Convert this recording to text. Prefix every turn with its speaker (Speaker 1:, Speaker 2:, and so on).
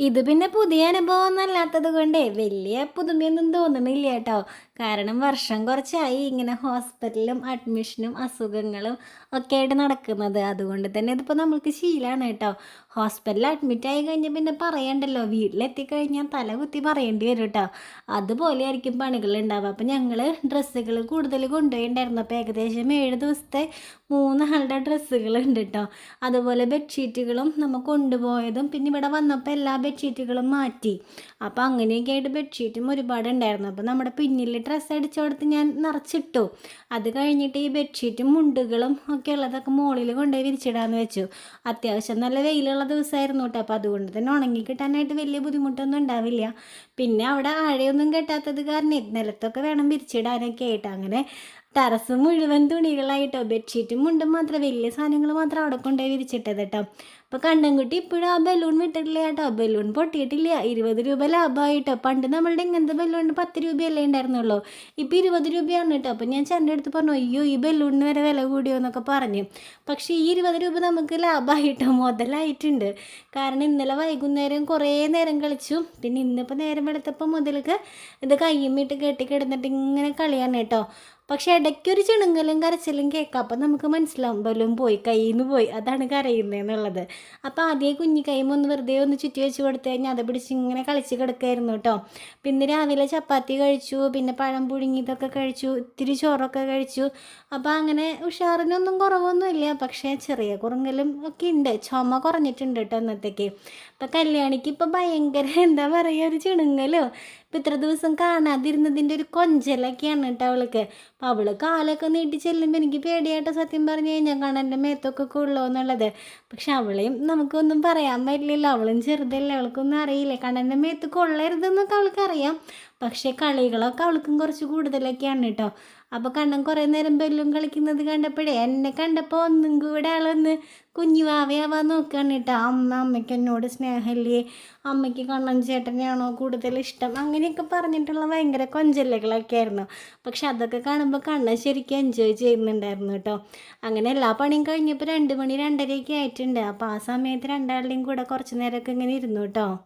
Speaker 1: ഇത് പിന്നെ പുതിയ അനുഭവം ഒന്നല്ലാത്തത് കൊണ്ടേ വലിയ പുതുമയൊന്നും തോന്നുന്നില്ല കേട്ടോ. കാരണം വർഷം കുറച്ചായി ഇങ്ങനെ ഹോസ്പിറ്റലും അഡ്മിഷനും അസുഖങ്ങളും ഒക്കെ ആയിട്ട് നടക്കുന്നത്. അതുകൊണ്ട് തന്നെ ഇതിപ്പോൾ നമ്മൾക്ക് ശീലമാണ് കേട്ടോ. ഹോസ്പിറ്റലിൽ അഡ്മിറ്റ് ആയി കഴിഞ്ഞാൽ പിന്നെ പറയണ്ടല്ലോ. വീട്ടിലെത്തിക്കഴിഞ്ഞാൽ തല കുത്തി പറയേണ്ടി വരും കേട്ടോ. അതുപോലെ ആയിരിക്കും പണികൾ ഉണ്ടാവുക. അപ്പോൾ ഞങ്ങൾ ഡ്രസ്സുകൾ കൂടുതൽ കൊണ്ടുപോയിണ്ടായിരുന്നു. അപ്പോൾ ഏകദേശം ഏഴ് ദിവസത്തെ മൂന്ന് ആളുടെ ഡ്രസ്സുകൾ ഉണ്ട് കേട്ടോ. അതുപോലെ ബെഡ്ഷീറ്റുകളും നമ്മൾ കൊണ്ടുപോയതും. പിന്നെ ഇവിടെ വന്നപ്പോൾ എല്ലാ ബെഡ്ഷീറ്റുകളും മാറ്റി. അപ്പോൾ അങ്ങനെയൊക്കെ ആയിട്ട് ബെഡ്ഷീറ്റും ഒരുപാട് ഉണ്ടായിരുന്നു അപ്പോൾ നമ്മുടെ പിന്നിൽ ഡ്രസ്സ് അടിച്ചു കൊടുത്ത് ഞാൻ നിറച്ചിട്ടു. അത് കഴിഞ്ഞിട്ട് ഈ ബെഡ്ഷീറ്റും മുണ്ടുകളും ഒക്കെ ഉള്ളതൊക്കെ മുകളിൽ കൊണ്ടുപോയി വിരിച്ചിടാന്ന് വെച്ചു. അത്യാവശ്യം നല്ല വെയിലുള്ള ദിവസമായിരുന്നു കേട്ടോ അപ്പോൾ അതുകൊണ്ട് തന്നെ ഉണങ്ങി കിട്ടാനായിട്ട് വലിയ ബുദ്ധിമുട്ടൊന്നും ഉണ്ടാവില്ല. പിന്നെ അവിടെ ആഴയൊന്നും കെട്ടാത്തത് കാരണം നിലത്തൊക്കെ വേണം വിരിച്ചിടാനൊക്കെ ആയിട്ട്. അങ്ങനെ ടെറസ് മുഴുവൻ തുണികളായിട്ടോ ബെഡ്ഷീറ്റും മുണ്ടും മാത്രം. വലിയ സാധനങ്ങൾ മാത്രം അവിടെ കൊണ്ടുപോയി വിരിച്ചിട്ടത് കേട്ടോ. അപ്പോൾ കണ്ണൻകുട്ടി ഇപ്പോഴും ആ ബലൂൺ വിട്ടിട്ടില്ല കേട്ടോ. ബലൂൺ പൊട്ടിയിട്ടില്ല. ഇരുപത് രൂപ ലാഭമായിട്ടോ പണ്ട് നമ്മളുടെ ഇങ്ങനത്തെ ബലൂണിന് പത്ത് രൂപയല്ലേ ഉണ്ടായിരുന്നുള്ളൂ. ഇപ്പോൾ ഇരുപത് രൂപയാണ് കേട്ടോ. അപ്പോൾ ഞാൻ ചേട്ടന്റെ അടുത്ത് പറഞ്ഞു അയ്യോ ഈ ബലൂണിന് വരെ വില കൂടിയോ എന്നൊക്കെ പറഞ്ഞു. പക്ഷേ ഈ ഇരുപത് രൂപ നമുക്ക് ലാഭമായിട്ടോ മുതലായിട്ടുണ്ട്. കാരണം ഇന്നലെ വൈകുന്നേരം കുറേ നേരം കളിച്ചു. പിന്നെ ഇന്നിപ്പോൾ നേരം വെളുത്തപ്പോൾ മുതൽക്ക് ഇത് കയ്യുമ്മിട്ട് കെട്ടി കിടന്നിട്ട് ഇങ്ങനെ കളിയാണ് കേട്ടോ. പക്ഷെ ഇടയ്ക്കൊരു ചിണുങ്ങലും കരച്ചിലും കേൾക്കാം. അപ്പം നമുക്ക് മനസ്സിലാവും ബലൂൺ പോയി കയ്യിൽ നിന്ന് പോയി. അതാണ് കരയുന്നതെന്നുള്ളത് അപ്പോൾ ആദ്യം കുഞ്ഞി കൈമ ഒന്ന് വെറുതെ ഒന്ന് ചുറ്റി വെച്ച് കൊടുത്തു കഴിഞ്ഞാൽ അത് പിടിച്ച് ഇങ്ങനെ കളിച്ച് കിടക്കായിരുന്നു കേട്ടോ. പിന്നെ രാവിലെ ചപ്പാത്തി കഴിച്ചു പിന്നെ പഴം പുഴുങ്ങിയതൊക്കെ കഴിച്ചു ഇത്തിരി ചോറൊക്കെ കഴിച്ചു. അപ്പോൾ അങ്ങനെ ഉഷാറിനൊന്നും കുറവൊന്നുമില്ല. പക്ഷേ ചെറിയ കുറുങ്ങലും ഒക്കെ ഉണ്ട്. ചുമ കുറഞ്ഞിട്ടുണ്ട് കേട്ടോ ഇന്നത്തേക്ക് ഇപ്പം കല്യാണിക്ക് ഇപ്പം ഭയങ്കര എന്താ പറയുക ഒരു ചിണുങ്ങലോ? ഇപ്പം ഇത്ര ദിവസം കാണാതിരുന്നതിന്റെ ഒരു കൊഞ്ചലൊക്കെയാണ് കേട്ടോ അവൾക്ക്. അപ്പം അവൾ കാലൊക്കെ നീട്ടി ചെല്ലുമ്പോൾ എനിക്ക് പേടിയായിട്ട് സത്യം പറഞ്ഞു കഴിഞ്ഞാൽ കാണാൻ എന്റെ മേത്തൊക്കെ കൊള്ളോ എന്നുള്ളത്. പക്ഷെ അവളെയും നമുക്കൊന്നും പറയാൻ പറ്റില്ലല്ലോ. അവളും ചെറുതല്ലേ അവൾക്കൊന്നും അറിയില്ല. കണ്ണന്റെ മേത്ത് കൊള്ളരുതെന്നൊക്കെ അവൾക്കറിയാം. പക്ഷേ കളികളൊക്കെ അവൾക്കും കുറച്ച് കൂടുതലൊക്കെയാണ് കേട്ടോ. അപ്പോൾ കണ്ണൻ കുറേ നേരം ബെല്ലും കളിക്കുന്നത് കണ്ടപ്പോഴേ എന്നെ കണ്ടപ്പോൾ ഒന്നും കൂടെ ആളൊന്ന് കുഞ്ഞു വാവയാവാൻ നോക്കുകയാണ് കേട്ടോ. അമ്മ അമ്മയ്ക്ക് എന്നോട് സ്നേഹമില്ലേ? അമ്മയ്ക്ക് കണ്ണൻ ചേട്ടനെയാണോ കൂടുതൽ ഇഷ്ടം? അങ്ങനെയൊക്കെ പറഞ്ഞിട്ടുള്ള ഭയങ്കര കൊഞ്ചലുകളൊക്കെ ആയിരുന്നു. പക്ഷെ അതൊക്കെ കാണുമ്പോൾ കണ്ണൻ ശരിക്കും എൻജോയ് ചെയ്യുന്നുണ്ടായിരുന്നു കേട്ടോ. അങ്ങനെ എല്ലാ പണിയും കഴിഞ്ഞപ്പോൾ രണ്ട് മണി രണ്ടരയൊക്കെ ആയിട്ടുണ്ട്. അപ്പോൾ ആ സമയത്ത് രണ്ടാളുടെയും കൂടെ കുറച്ച് നേരമൊക്കെ ഇങ്ങനെ ഇരുന്നു കേട്ടോ.